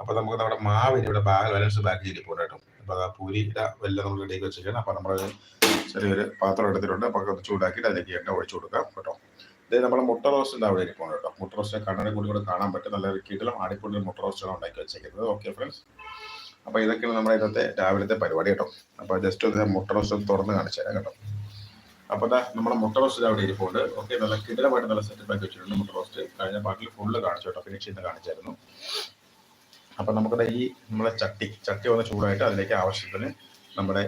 അപ്പൊ നമുക്ക് നമ്മുടെ മാവിന് ഇവിടെ ബാലൻസ് ബാക്ക് ചെയ്ത് പോരാട്ടോ അപ്പോൾ അപ്പൊ ആ പൂരിയുടെ വെല്ലം നമ്മൾ ഇടയ്ക്ക് വെച്ചിരിക്കണം അപ്പൊ നമ്മൾ ചെറിയൊരു പാത്രം എടുത്തിട്ടുണ്ട്. അപ്പൊ അത് ചൂടാക്കിയിട്ട് അതിലേക്ക് എണ്ണ ഒഴിച്ചു കൊടുക്കാം കേട്ടോ. ഇത് നമ്മുടെ മുട്ട റോസ്റ്റിന്റെ അവിടെ ഇരിക്കണം കേട്ടോ. മുട്ട റോസ്റ്റ് കണ്ണനെ കൂടി കൂടെ കാണാൻ പറ്റും. നല്ല കീട്ടിലും ആടിക്കൂടി മുട്ട റോസ്റ്റാണ് ഉണ്ടാക്കി വെച്ചേക്കുന്നത്. ഓക്കെ ഫ്രണ്ട്സ് അപ്പൊ ഇതൊക്കെയാണ് നമ്മുടെ ഇന്നത്തെ രാവിലത്തെ പരിപാടി കേട്ടോ. അപ്പൊ ജസ്റ്റ് ഒന്ന് മുട്ട റോസ്റ്റ് തുറന്ന് കാണിച്ചു തരാം കേട്ടോ. അപ്പൊ അതാ നമ്മുടെ മുട്ട റോസ്റ്റ് അവിടെ ഇരിപ്പുണ്ട് ഓക്കെ നല്ല കിടലമായിട്ട് നല്ല സെറ്റപ്പ് ആക്കി വെച്ചിട്ടുണ്ട് മുട്ട റോസ്റ്റ്. കഴിഞ്ഞ പാട്ടിൽ ഫുള്ള് കാണിച്ചു കേട്ടോ. ഫിനിഷ് ചെയ്ത് കാണിച്ചായിരുന്നു. അപ്പൊ നമുക്ക് ഈ നമ്മുടെ ചട്ടി ചട്ടി ഒന്ന് ചൂടായിട്ട് അതിലേക്ക് ആവശ്യത്തിന് നമ്മുടെ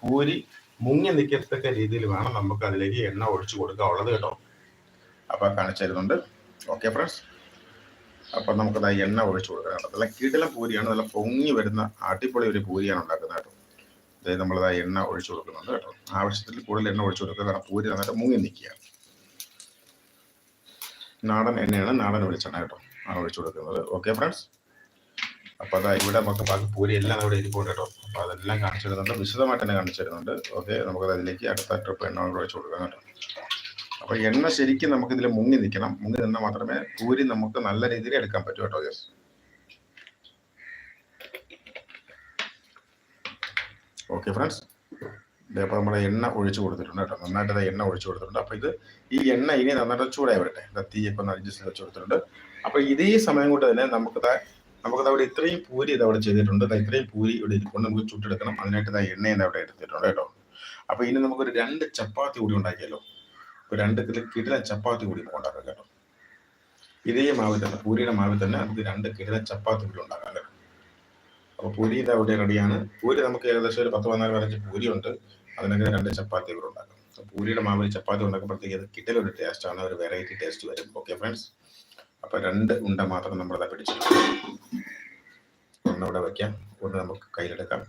പൂരി മുങ്ങി നിൽക്കത്തക്ക രീതിയിൽ വേണം നമുക്ക് അതിലേക്ക് എണ്ണ ഒഴിച്ചു കൊടുക്കാനുള്ളത് കേട്ടോ. അപ്പൊ കാണിച്ചു തരുന്നുണ്ട്. ഓക്കെ ഫ്രണ്ട്സ് അപ്പൊ നമുക്കത് എണ്ണ ഒഴിച്ചു കൊടുക്കാനുള്ളത് നല്ല കിടിലം പൂരിയാണ്. നല്ല പൊങ്ങി വരുന്ന അടിപൊളി ഒരു പൂരിയാണ് ഉണ്ടാക്കുന്നത് കേട്ടോ. അതായത് നമ്മളത് എണ്ണ ഒഴിച്ചു കൊടുക്കുന്നുണ്ട് കേട്ടോ. ആവശ്യത്തിൽ കൂടുതൽ എണ്ണ ഒഴിച്ചു കൊടുക്കുക കാരണം പൂരി നന്നായിട്ട് മുങ്ങി നിൽക്കുക. നാടൻ എണ്ണയാണ് നാടൻ വെളിച്ചെണ്ണ കേട്ടോ. ആ ഒഴിച്ചു കൊടുക്കുന്നത്. ഓക്കെ ഫ്രണ്ട്സ് അപ്പൊ അതാ ഇവിടെ നമുക്ക് ബാക്കി പൂരി എല്ലാം ഇവിടെ ഇരിപ്പുണ്ട് കേട്ടോ. അപ്പൊ അതെല്ലാം കാണിച്ചു തരുന്നുണ്ട് വിശദമായിട്ട് തന്നെ കാണിച്ചു തരുന്നുണ്ട് ഓക്കെ നമുക്ക് അതിലേക്ക് അടുത്ത ട്രിപ്പ് എണ്ണ കൂടെ ഒഴിച്ചു കൊടുക്കാം കേട്ടോ. അപ്പൊ എണ്ണ ശരിക്കും നമുക്ക് ഇതിൽ മുങ്ങി നിൽക്കണം. മുങ്ങി നിന്നാൽ മാത്രമേ പൂരി നമുക്ക് നല്ല രീതിയിൽ എടുക്കാൻ പറ്റൂ കേട്ടോ യെസ് ഓക്കെ ഫ്രണ്ട്സ് അപ്പോൾ നമ്മുടെ എണ്ണ ഒഴിച്ചു കൊടുത്തിട്ടുണ്ട് കേട്ടോ. നന്നായിട്ട് എണ്ണ ഒഴിച്ചു കൊടുത്തിട്ടുണ്ട്. അപ്പോൾ ഇത് ഈ എണ്ണ ഇനി നന്നായിട്ട് ചൂടായി വരട്ടെ. തീയൊക്കെ ഒന്ന് അഡ്ജസ്റ്റ് വെച്ച് കൊടുത്തിട്ടുണ്ട്. അപ്പോൾ ഇതേ സമയം കൊണ്ട് തന്നെ നമുക്ക് ദാ നമുക്ക് അവിടെ ഇത്രയും പൂരി ഇത് അവിടെ ചെയ്തിട്ടുണ്ട്. ഇത്രയും പൂരി ഇവിടെ ഇരിക്കൊണ്ട് നമുക്ക് ചുട്ടെടുക്കണം. അതിനായിട്ട് ആ എണ്ണ അവിടെ എടുത്തിട്ടുണ്ട് കേട്ടോ. അപ്പോൾ ഇനി നമുക്കൊരു രണ്ട് ചപ്പാത്തി കൂടി ഉണ്ടാക്കിയല്ലോ ഒരു രണ്ട് കിലോ കിടില ചപ്പാത്തി കൂടി ഉണ്ടാക്കാം കേട്ടോ. ഇതേ മാവിൽ തന്നെ പൂരിയുടെ മാവിൽ തന്നെ നമുക്ക് രണ്ട് കിടില ചപ്പാത്തി കൂടി ഉണ്ടാക്കാം കേട്ടോ. അപ്പോൾ പൂരി ഇത് അവിടെ റെഡിയാണ്. പൂരി നമുക്ക് ഏകദേശം ഒരു പത്ത് പതിനാല് പതിനഞ്ച് പൂരി ഉണ്ട്. അതിനൊക്കെ രണ്ട് ചപ്പാത്തി കൂടി ഉണ്ടാക്കാം. പൂരിയുടെ മാവിൽ ചപ്പാത്തി ഉണ്ടാക്കുമ്പോഴത്തേക്ക് അത് ടേസ്റ്റ് ആണ്. ഒരു വെറൈറ്റി ടേസ്റ്റ് വരും ഓക്കെ ഫ്രണ്ട്സ് അപ്പോൾ രണ്ട് ഉണ്ട മാത്രം നമ്മളത് പിടിച്ചു ഒന്നവിടെ വയ്ക്കാം ഒന്ന് നമുക്ക് കയ്യിലെടുക്കാം.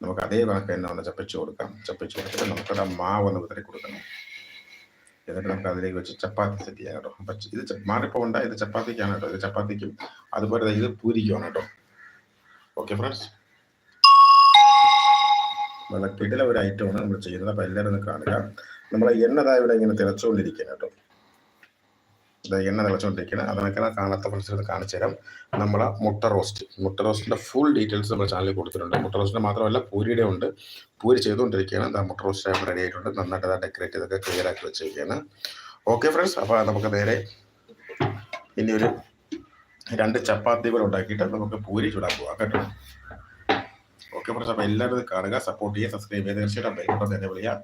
നമുക്ക് അതേ കണക്ക് തന്നെ ഒന്ന് ചപ്പിച്ചു കൊടുക്കാം. ചപ്പിച്ചു കൊടുത്തിട്ട് നമുക്കത് മാവ് ഒന്ന് വിതറി കൊടുക്കണം. എന്നിട്ട് നമുക്ക് അതിലേക്ക് വെച്ച് ചപ്പാത്തി സെറ്റ് ചെയ്യാം കേട്ടോ. അപ്പം ഇത് മാറിപ്പോ മാറിപ്പോകണ്ട ഇത് ചപ്പാത്തിക്കാണ് കേട്ടോ. ഇത് ചപ്പാത്തിക്കും അതുപോലെ ഇത് പൂരിക്കുമാണ് കേട്ടോ. ഓക്കെ ഫ്രണ്ട്സ് നല്ല കിടില ഒരു ഐറ്റമാണ് നമ്മൾ ചെയ്യുന്നത്. അപ്പം എല്ലാവരും ഒന്ന് കാണുക. നമ്മളെ എണ്ണതായ ഇവിടെ ഇങ്ങനെ തിളച്ചുകൊണ്ടിരിക്കുകയാണ് കേട്ടോ. എണ്ണ തിളച്ചുകൊണ്ടിരിക്കുകയാണ് അതൊക്കെ കാണാത്ത ഫ്രണ്ട്സിന് കാണിച്ചു തരാം നമ്മളെ മുട്ട റോസ്റ്റ് മുട്ട റോസ്റ്റിന്റെ ഫുൾ ഡീറ്റെയിൽസ് നമ്മുടെ ചാനലിൽ കൊടുത്തിട്ടുണ്ട്. മുട്ട റോസ്റ്റിന്റെ മാത്രമല്ല പൂരിയുടെ ഉണ്ട്. പൂരി ചെയ്തുകൊണ്ടിരിക്കുകയാണ്. ദാ മുട്ട റോസ്റ്റ് ആകുമ്പോൾ റെഡി ആയിട്ടുണ്ട്. നന്നായിട്ട് അത് ഡെക്കറേറ്റ് ചെയ്തൊക്കെ ക്ലിയർ ആക്കി വെച്ചിരിക്കുകയാണ്. ഓക്കെ ഫ്രണ്ട്സ് അപ്പോൾ നമുക്ക് നേരെ ഇനി ഒരു രണ്ട് ചപ്പാത്തികൾ ഉണ്ടാക്കിയിട്ട് നമുക്ക് പൂരി ചൂടാൻ പോവാം കേട്ടോ. ഓക്കെ ഫ്രണ്ട്സ് അപ്പോൾ എല്ലാവരും കാണുക. സപ്പോർട്ട് ചെയ്യുക സബ്സ്ക്രൈബ് ചെയ്യുക. തീർച്ചയായിട്ടും ബൈക്കോട്ടെ തന്നെ വിളിക്കുക.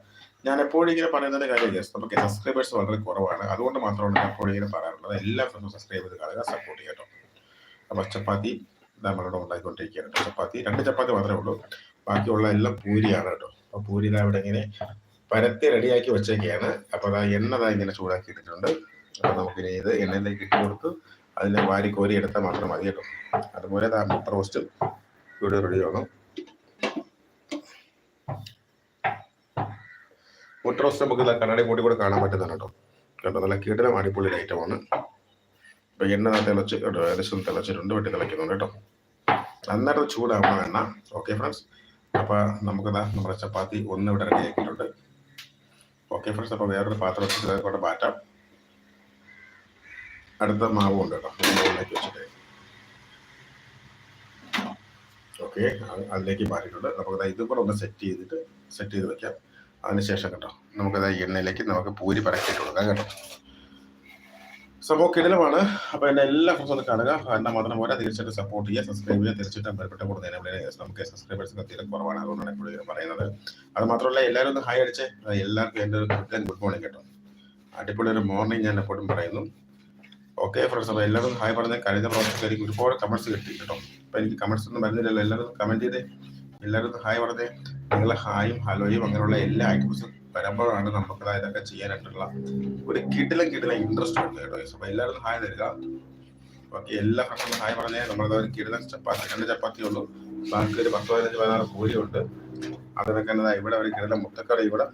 ഞാൻ എപ്പോഴും ഇങ്ങനെ പറയുന്നതിന്റെ കാര്യം ജസ്റ്റ് നമുക്ക് സബ്സ്ക്രൈബേഴ്സ് വളരെ കുറവാണ്. അതുകൊണ്ട് മാത്രമാണ് ഞാൻ എപ്പോഴും ഇങ്ങനെ പറയാറുള്ളത്. എല്ലാ ഫ്രണ്ട്സും സബ്സ്ക്രൈബ് ചെയ്ത് കാണുക സപ്പോർട്ട് ചെയ്യാട്ടോ അപ്പോൾ ചപ്പാത്തി നമ്മളിവിടെ ഉണ്ടാക്കിക്കൊണ്ടിരിക്കുകയാണ്. ചപ്പാത്തി രണ്ട് ചപ്പാത്തി മാത്രമേ ഉള്ളൂ. ബാക്കിയുള്ള എല്ലാം പൂരിയാണ് കേട്ടോ. അപ്പോൾ പൂരി ഇതാ ഇവിടെ ഇങ്ങനെ പരത്തി റെഡിയാക്കി വെച്ചേക്കാണ്. അപ്പോൾ അതാ എണ്ണ ഇങ്ങനെ ചൂടാക്കി ഇട്ടിട്ടുണ്ട് അപ്പോൾ നമുക്കിനി ഇത് എണ്ണയിലേക്ക് ഇട്ട് കൊടുത്ത് അതിനെ വാരി കോരി എടുത്താൽ മാത്രം മതി കേട്ടോ. അതുപോലെ മുട്ട റോസ്റ്റും ഇവിടെ റെഡിയാകും റോസ്റ്റ് നമുക്ക് ഇതാ കണ്ണാടി കൂടി കൂടെ കാണാൻ പറ്റുന്നതാണ് കേട്ടോ. കേട്ടോ നല്ല കീടലം അടിപൊളി ഐറ്റമാണ് ഇപ്പൊ എണ്ണ തിളച്ച് കേട്ടോ ഏകദേശം തിളച്ചിട്ടുണ്ട് വെട്ടി തിളയ്ക്കുന്നുണ്ട് കേട്ടോ. നന്നായിട്ട് ചൂടാവണം എണ്ണ. ഓക്കെ ഫ്രണ്ട്സ് അപ്പൊ നമുക്കിതാ നമ്മുടെ ചപ്പാത്തി ഒന്ന് ഇവിടെ റെഡി ആക്കിയിട്ടുണ്ട്. ഓക്കെ ഫ്രണ്ട്സ് അപ്പൊ വേറൊരു പാത്രം വെച്ചിട്ട് കൂടെ മാറ്റാം. അടുത്ത മാവ് ഉണ്ട് കേട്ടോ മാവിലേക്ക് വെച്ചിട്ട്. ഓക്കെ അതിലേക്ക് മാറ്റിയിട്ടുണ്ട്. നമുക്ക് ഇതും കൂടെ ഒന്ന് സെറ്റ് ചെയ്തിട്ട് സെറ്റ് ചെയ്ത് വെക്കാം. അതിനുശേഷം കേട്ടോ നമുക്കത് എണ്ണയിലേക്ക് നമുക്ക് പൂരി പരക്കിയിട്ട് കൊടുക്കാം കേട്ടോ. സംഭവം കിടലമാണ്. അപ്പൊ എന്നെ എല്ലാ ഫ്രണ്ട്സും ഒന്ന് കാണുക. എന്നെ മാത്രം പോരാ തീർച്ചയായിട്ടും സപ്പോർട്ട് ചെയ്യുക സബ്സ്ക്രൈബ് ചെയ്യുക തീർച്ചയായിട്ടും ബന്ധപ്പെട്ട കൂടുതൽ നമുക്ക് സബ്സ്ക്രൈബേഴ്സ് തീരെ കുറവാണ്. അതുകൊണ്ടാണ് ഇങ്ങനെ പറയുന്നത്. അത് മാത്രമല്ല എല്ലാവരും ഒന്ന് ഹായ് അടിച്ച്. എല്ലാവർക്കും എന്റെ ഒരു ഗുഡ് ഗുഡ് മോർണിംഗ് കേട്ടോ. അടിപൊളി ഒരു മോർണിംഗ് ഞാൻ എപ്പോഴും പറയുന്നു. ഓക്കെ ഫ്രണ്ട്സ് അപ്പോൾ എല്ലാവരും ഹായ് പറഞ്ഞ കഴിഞ്ഞ പ്രാവശ്യത്തിൽ എനിക്ക് ഒരുപാട് കമൻസ് കിട്ടി കേട്ടോ. അപ്പോൾ എനിക്ക് കമൻസ് ഒന്നും വരുന്നില്ലല്ലോ. എല്ലാവരും കമന്റ് ചെയ്തേ. എല്ലാവരും ഹായ് പറഞ്ഞേ. നിങ്ങളെ ഹായും ഹലോയും അങ്ങനെയുള്ള എല്ലാ ഐറ്റംസും വരുമ്പോഴാണ് നമുക്ക് ഇതൊക്കെ ചെയ്യാനായിട്ടുള്ള ഒരു കിട്ടിലും കിട്ടിലും ഇൻട്രസ്റ്റ് ഉണ്ട് കേട്ടോ. അപ്പൊ എല്ലാവരും ഹായ് തരിക. ബാക്കി എല്ലാ ഫ്രണ്ട്സും ഹായ് പറഞ്ഞേ. നമ്മളത് ഒരു കിടിലം ചപ്പാത്തി രണ്ട് ചപ്പാത്തി ഉള്ളൂ. ബാക്കി ഒരു പത്ത് പതിനഞ്ച് പതിനാറ് പൂരി ഉണ്ട് അതിനൊക്കെ തന്നെ ഇവിടെ ഒരു കിടിലം മുട്ടക്കറി ഇവിടെ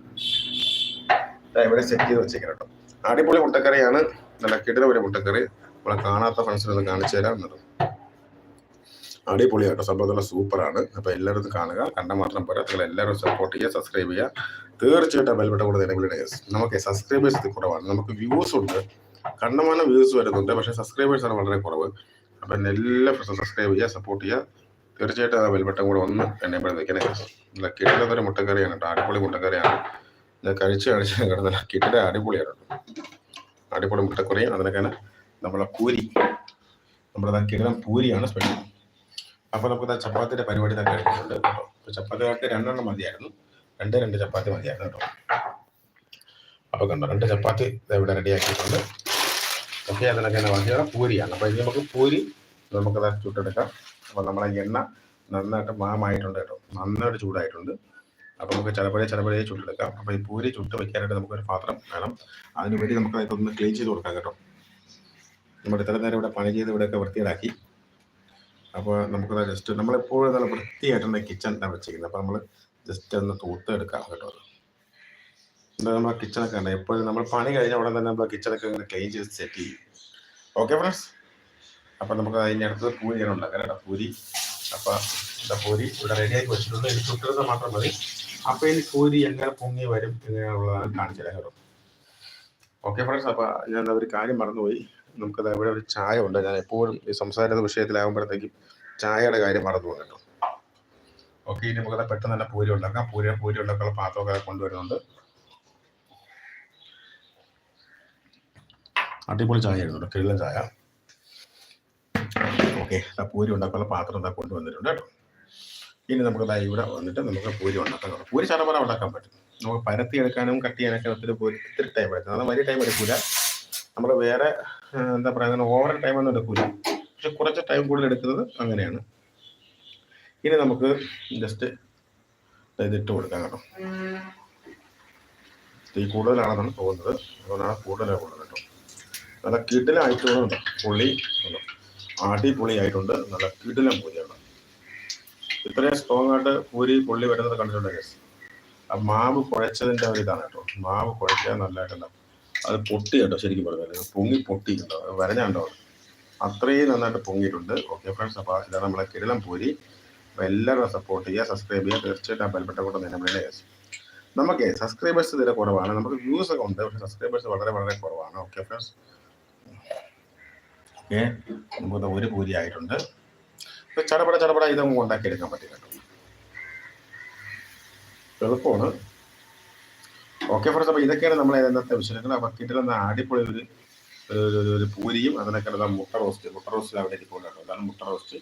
ഇവിടെ സെറ്റ് ചെയ്ത് വെച്ചേക്കാം കേട്ടോ. അടിപൊളി മുട്ടക്കറിയാണ്. നല്ല കിടിലം ഒരു മുട്ടക്കറി. നമ്മളെ കാണാത്ത ഫ്രണ്ട്സിനൊന്ന് കാണിച്ചു തരാം എന്നത് അടിപൊളിയാട്ടോ. സംഭവം നല്ല സൂപ്പറാണ്. അപ്പോൾ എല്ലാവരും കാണുക. കണ്ട മാത്രം പോരാ. നിങ്ങൾ എല്ലാവരും സപ്പോർട്ട് ചെയ്യുക സബ്സ്ക്രൈബ് ചെയ്യുക. തീർച്ചയായിട്ടും ബെൽബട്ട കൂടെ നിലവിലെ നമുക്ക് സബ്സ്ക്രൈബേഴ്സ് കുറവാണ്. നമുക്ക് വ്യൂസ് ഉണ്ട്. കണ്ടമാനം വ്യൂസ് വരുന്നുണ്ട്. പക്ഷേ സബ്സ്ക്രൈബേഴ്സ് ആണ് വളരെ കുറവ്. അപ്പം എല്ലാ ഫ്രണ്ട്സും സബ്സ്ക്രൈബ് ചെയ്യുക സപ്പോർട്ട് ചെയ്യുക. തീർച്ചയായിട്ടും ആ ബെൽബട്ടം കൂടെ ഒന്ന് എന്നെ നിൽക്കണേ നല്ല കിട്ടുന്നതൊരു മുട്ടക്കറിയാണ് കേട്ടോ. അടിപൊളി മുട്ടക്കറിയാണ്. ഞാൻ കഴിച്ച് കഴിച്ച് കിടന്നില്ല കിട്ടിയുടെ അടിപൊളിയാണ് അടിപൊളി മുട്ടക്കറിയും അതിനൊക്കെയാണ് നമ്മളെ പൂരി. നമ്മുടെ കിടന്ന പൂരിയാണ് സ്പെഷ്യൽ അപ്പോൾ നമുക്ക് ചപ്പാത്തിയുടെ പരിപാടി തന്നെ കഴിഞ്ഞിട്ടുണ്ട് കേട്ടോ അപ്പോൾ ചപ്പാത്തികൾക്ക് രണ്ടെണ്ണം മതിയായിരുന്നു. രണ്ട് രണ്ട് ചപ്പാത്തി മതിയായിരുന്നു കേട്ടോ. അപ്പോൾ കണ്ടോ രണ്ട് ചപ്പാത്തി ഇവിടെ റെഡിയാക്കിയിട്ടുണ്ട് ഓക്കെ അതിനൊക്കെ തന്നെ മതിയാണ് പൂരിയാണ്. അപ്പോൾ ഇനി നമുക്ക് പൂരി നമുക്കത് ചുട്ടെടുക്കാം. അപ്പോൾ നമ്മളെ എണ്ണ നന്നായിട്ട് മാമായിട്ടുണ്ട് കേട്ടോ. നന്നായിട്ട് ചൂടായിട്ടുണ്ട്. അപ്പോൾ നമുക്ക് ചിലപ്പോഴേ ചിലപ്പോഴേ ചുട്ടെടുക്കാം. അപ്പോൾ ഈ പൂരി ചുട്ട് വെക്കാനായിട്ട് നമുക്കൊരു പാത്രം വേണം. അതിനുവേണ്ടി നമുക്ക് അതൊന്ന് ക്ലീൻ ചെയ്ത് കൊടുക്കാം കേട്ടോ. നമ്മൾ ഇത്ര നേരം ഇവിടെ പണി ചെയ്ത് ഇവിടെയൊക്കെ വൃത്തിയിലാക്കി അപ്പോൾ നമുക്ക് ജസ്റ്റ് നമ്മളെപ്പോഴും നല്ല വൃത്തിയായിട്ടാണ് കിച്ചൺ വെച്ചിരിക്കുന്നത്. അപ്പോൾ നമ്മൾ ജസ്റ്റ് ഒന്ന് തൂത്ത് എടുക്കാം കേട്ടോ എന്താ നമ്മൾ കിച്ചണൊക്കെ ഉണ്ട് എപ്പോഴും നമ്മൾ പണി കഴിഞ്ഞ ഉടനെ തന്നെ നമ്മൾ കിച്ചണൊക്കെ ഇങ്ങനെ ക്ലീൻ ചെയ്ത് സെറ്റ് ചെയ്യും. ഓക്കെ ഫ്രണ്ട്സ് അപ്പം നമുക്ക് അതിന്റെ അടുത്തത് ഞാൻ ഉണ്ടാക്കാം കേട്ടോ പൂരി. അപ്പം പൂരി? ഇവിടെ റെഡിയാക്കി വെച്ചിട്ടുണ്ട്. ഇത് മാത്രം മതി. അപ്പം ഇനി പൂരി എങ്ങനെ പൊങ്ങി വരും എങ്ങനെയുള്ളതാണ് കാണിച്ചു തരാം കേട്ടോ. ഓക്കെ ഫ്രണ്ട്സ് അപ്പം ഞാൻ ഒരു കാര്യം മറന്നുപോയി. നമുക്കത് ഇവിടെ ഒരു ചായ ഉണ്ട് ഞാൻ എപ്പോഴും ഈ സംസാരിക്കുന്ന വിഷയത്തിലാകുമ്പോഴത്തേക്കും ചായയുടെ കാര്യം മറന്നു പോകുന്നുണ്ട് ഓക്കെ ഇനി നമുക്കത് പെട്ടെന്ന് തന്നെ പൂരി ഉണ്ടാക്കാം. പൂരി പൂരി ഉണ്ടാക്കാനുള്ള പാത്രമൊക്കെ കൊണ്ടുവരുന്നുണ്ട്. അടിപൊളി ചായ ആയിരുന്നു കിഴിലൻ ചായ ഓക്കെ പൂരി ഉണ്ടാക്കാനുള്ള പാത്രം എന്താ കൊണ്ടുവന്നിട്ടുണ്ട് കേട്ടോ. ഇനി നമുക്ക് ഇവിടെ വന്നിട്ട് നമുക്ക് പൂരി ഉണ്ടാക്കാൻ പൂരി ചടപട ഉണ്ടാക്കാൻ പറ്റും. നമുക്ക് പരത്തി എടുക്കാനും കട്ട് ചെയ്യാനൊക്കെ ഒത്തിരി പൂരി ഇത്തിരി ടൈം എടുക്കും. അത് വലിയ ടൈം എടുക്കില്ല നമ്മൾ വേറെ എന്താ പറയുക അങ്ങനെ ഓവർ ടൈം ഒന്നും എടുക്കൂല. പക്ഷെ കുറച്ച് ടൈം കൂടുതൽ എടുക്കുന്നത് അങ്ങനെയാണ്. ഇനി നമുക്ക് ജസ്റ്റ് ഇതിട്ട് കൊടുക്കാം കേട്ടോ. തീ കൂടുതലാണെന്നാണ് തോന്നുന്നത്. അതുകൊണ്ടാണ് കൂടുതലാണ് കൂടുതൽ കേട്ടോ. നല്ല കിടിലായിട്ടുണ്ട് പുളി ഉണ്ടോ? പുളി ആയിട്ടുണ്ട് നല്ല കിടിലം പൂരിയാണ് ഇത്രയും സ്ട്രോങ് ആയിട്ട് പൂരി പുള്ളി വരുന്നത് കണ്ടിട്ടുണ്ട് guys. ആ മാവ് കുഴച്ചതിന്റെ ഒരു ഇതാണ് കേട്ടോ. മാവ് കുഴച്ചാൽ നല്ലതായിട്ടുണ്ടാവും അത് പൊട്ടി കേട്ടോ ശരിക്കും പറഞ്ഞാൽ പൊങ്ങി പൊട്ടി കേട്ടോ വരഞ്ഞാണ്ടോ? അത്രയും നന്നായിട്ട് പൊങ്ങിയിട്ടുണ്ട്. ഓക്കെ ഫ്രണ്ട്സ് അപ്പോൾ ഇതാണ് നമ്മളെ കിരളം പൂരി. അപ്പോൾ എല്ലാവരും സപ്പോർട്ട് ചെയ്യുക സബ്സ്ക്രൈബ് ചെയ്യുക. തീർച്ചയായിട്ടും ആ ബെൽബട്ട കൊണ്ട് നിലവിലെ നമുക്ക് സബ്സ്ക്രൈബേഴ്സ് ഇതിൽ കുറവാണ്. നമുക്ക് വ്യൂസ് ഒക്കെ ഉണ്ട് പക്ഷേ സബ്സ്ക്രൈബേഴ്സ് വളരെ വളരെ കുറവാണ്. ഓക്കെ ഫ്രണ്ട്സ് ഓക്കെ നമുക്ക് ഒരു പൂരി ആയിട്ടുണ്ട്. ചടപട ചടപട ഇത് നമുക്ക് ഉണ്ടാക്കിയെടുക്കാൻ പറ്റില്ല എളുപ്പമാണ്. ഓക്കെ ഫ്രണ്ട്സ് അപ്പോൾ ഇതൊക്കെയാണ് നമ്മൾ ഇന്നത്തെ വിഷയങ്ങൾ അപ്പോൾ കിട്ടുന്ന അടിപൊളി ഒരു ഒരു- ഒരു- പൂരിയും അതിനൊക്കെ മുട്ട റോസ്റ്റ് മുട്ട റോസ്റ്റ് അവിടെ കേട്ടോ. അതാണ് മുട്ട റോസ്റ്റ്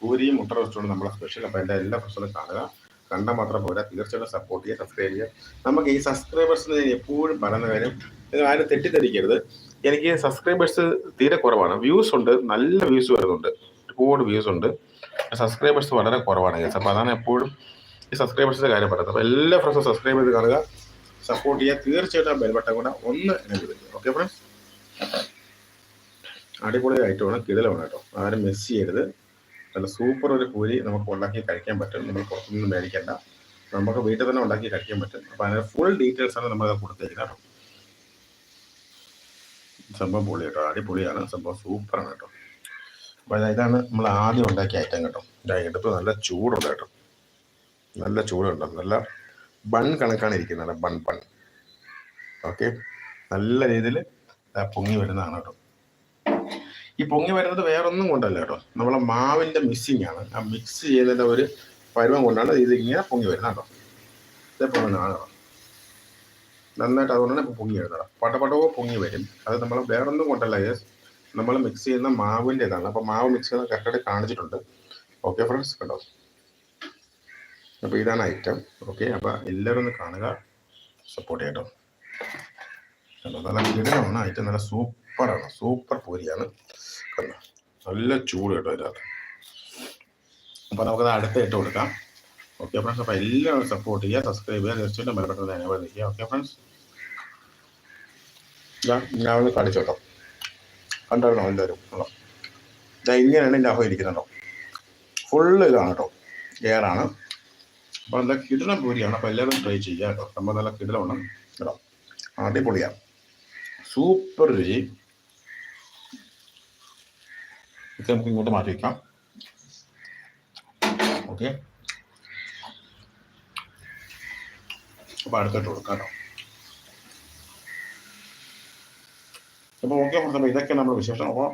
പൂരിയും മുട്ട റോസ്റ്റുമാണ് നമ്മളെ സ്പെഷ്യൽ അപ്പോൾ എന്റെ എല്ലാ ഫ്രണ്ട്സുകളും കാണുക. കണ്ടാൽ മാത്രം പോരാ. തീർച്ചയായിട്ടും സപ്പോർട്ട് ചെയ്യുക സബ്സ്ക്രൈബ് ചെയ്യുക. നമുക്ക് ഈ സബ്സ്ക്രൈബേഴ്സിന് എപ്പോഴും പറയുന്ന കാര്യം നിങ്ങൾ ആരും തെറ്റിദ്ധരിക്കരുത്. എനിക്ക് സബ്സ്ക്രൈബേഴ്സ് തീരെ കുറവാണ്. വ്യൂസ് ഉണ്ട്. നല്ല വ്യൂസ് വരുന്നുണ്ട്. ഒരുപാട് വ്യൂസ് ഉണ്ട്. സബ്സ്ക്രൈബേഴ്സ് വളരെ കുറവാണ് guys. അപ്പോൾ അതാണ് എപ്പോഴും ഈ സബ്സ്ക്രൈബേഴ്സിന്റെ കാര്യം പറയുന്നത്. അപ്പോൾ എല്ലാ ഫ്രണ്ട്സും സബ്സ്ക്രൈബ് ചെയ്ത് കാണുക. സപ്പോർട്ട് ചെയ്യുക തീർച്ചയായിട്ടും ആ ബെൽബട്ടൺ കൂടെ ഒന്ന് എനിക്ക് ഓക്കെ ഫ്രണ്ട്സ് അടിപൊളി കിടല കിടലമാണ് കേട്ടോ. ആരും മിസ് ചെയ്യരുത്. നല്ല സൂപ്പർ ഒരു പൂരി നമുക്ക് ഉണ്ടാക്കി കഴിക്കാൻ പറ്റും. നമ്മൾ പുറത്തുനിന്ന് മേടിക്കേണ്ട. നമുക്ക് വീട്ടിൽ തന്നെ ഉണ്ടാക്കി കഴിക്കാൻ പറ്റും. അപ്പോൾ അതിന് ഫുൾ ഡീറ്റെയിൽസ് ആണ് നമ്മൾ കൊടുത്തേക്കുന്നത് കേട്ടോ. സംഭവം പൊളി കേട്ടോ. അടിപൊളിയാണ്. സംഭവം സൂപ്പറാണ് കേട്ടോ. അപ്പോൾ ഇതാണ് നമ്മൾ ആദ്യം ഉണ്ടാക്കിയ ഐറ്റം കേട്ടോ. ഇതാ എടുത്ത് നല്ല ചൂടുണ്ട് കേട്ടോ. നല്ല ചൂടുണ്ട്. നല്ല ബൺ കണക്കാണ് ഇരിക്കുന്നത് ബൺ ബൺ. ഓക്കെ? നല്ല രീതിയിൽ പൊങ്ങി വരുന്നതാണ് കേട്ടോ. ഈ പൊങ്ങി വരുന്നത് വേറൊന്നും കൊണ്ടല്ല കേട്ടോ. നമ്മളെ മാവിന്റെ മിക്സിങ് ആണ്. ആ മിക്സ് ചെയ്യുന്നതിന്റെ ഒരു പരുവം കൊണ്ടാണ് ഇത് ഇങ്ങനെ പൊങ്ങി വരുന്നത് കേട്ടോ. ഇതേപോലെ ആണ് കേട്ടോ. നന്നായിട്ട് അതുകൊണ്ടാണ് ഇപ്പോൾ പൊങ്ങി വരുന്നത് പടപടവോ പൊങ്ങി വരും. അത് നമ്മൾ വേറൊന്നും കൊണ്ടല്ല. നമ്മൾ മിക്സ് ചെയ്യുന്ന മാവിന്റെ ഇതാണ് അപ്പോൾ മാവ് മിക്സ് ചെയ്യുന്ന കറക്റ്റായിട്ട് കാണിച്ചിട്ടുണ്ട്. ഓക്കെ ഫ്രണ്ട്സ് കേട്ടോ അപ്പോൾ ഇതാണ് ഐറ്റം ഓക്കെ അപ്പോൾ എല്ലാവരും ഒന്ന് കാണുക. സപ്പോർട്ട് ചെയ്യട്ടോ. കണ്ടോ? നല്ല കിടലാണ് ഐറ്റം നല്ല സൂപ്പറാണ്. സൂപ്പർ പൂരിയാണ്. കണ്ടോ? നല്ല ചൂട് കേട്ടോ ഇതിനകത്ത്. അപ്പോൾ നമുക്കത് അടുത്ത ഇട്ട് കൊടുക്കാം. ഓക്കെ ഫ്രണ്ട്സ് അപ്പോൾ എല്ലാവരും സപ്പോർട്ട് ചെയ്യുക. സബ്സ്ക്രൈബ് ചെയ്യുക. തീർച്ചയായിട്ടും ബലപ്പെട്ടത് ചെയ്യുക ഓക്കെ ഫ്രണ്ട്സ് ഞാൻ ഒന്ന് കാണിച്ചോട്ടോ. കണ്ടോ എല്ലാവരും? ഇങ്ങനെയാണ് എന്റെ അഹോ ഇരിക്കുന്നുണ്ടോ ഫുള്ള് ഇതാണ് കേട്ടോ. എയറാണ് അപ്പോൾ നല്ല കിടിലം പൂരിയാണ്. അപ്പോൾ എല്ലാവരും ട്രൈ ചെയ്യുക കേട്ടോ. നമ്മൾ നല്ല കിടിലമാണ് കേട്ടോ. അടിപൊളിയാണ്. സൂപ്പർ രുചി. ഇത് നമുക്ക് ഇങ്ങോട്ട് മാറ്റി വയ്ക്കാം ഓക്കെ അപ്പോൾ അടുത്തിട്ട് കൊടുക്കാം കേട്ടോ. അപ്പോൾ ഓക്കെ അപ്പോൾ ഇതൊക്കെ നമ്മുടെ വിശേഷം. അപ്പോൾ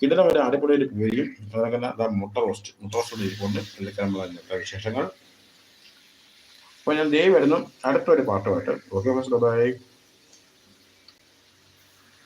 കിടലം ഒരു അടിപൊളി ഒരു പൂരിയും അതൊക്കെ മുട്ട റോസ്റ്റ് മുട്ട റോസ്റ്റ് ഇരിപ്പുണ്ട്. ഇതൊക്കെ നമ്മൾ അതിന്റെ വിശേഷങ്ങൾ അപ്പോൾ ഞാൻ ദേ വരുന്നു. അടുത്തൊരു പാട്ടുമായിട്ട് ഓക്കെ ബൈ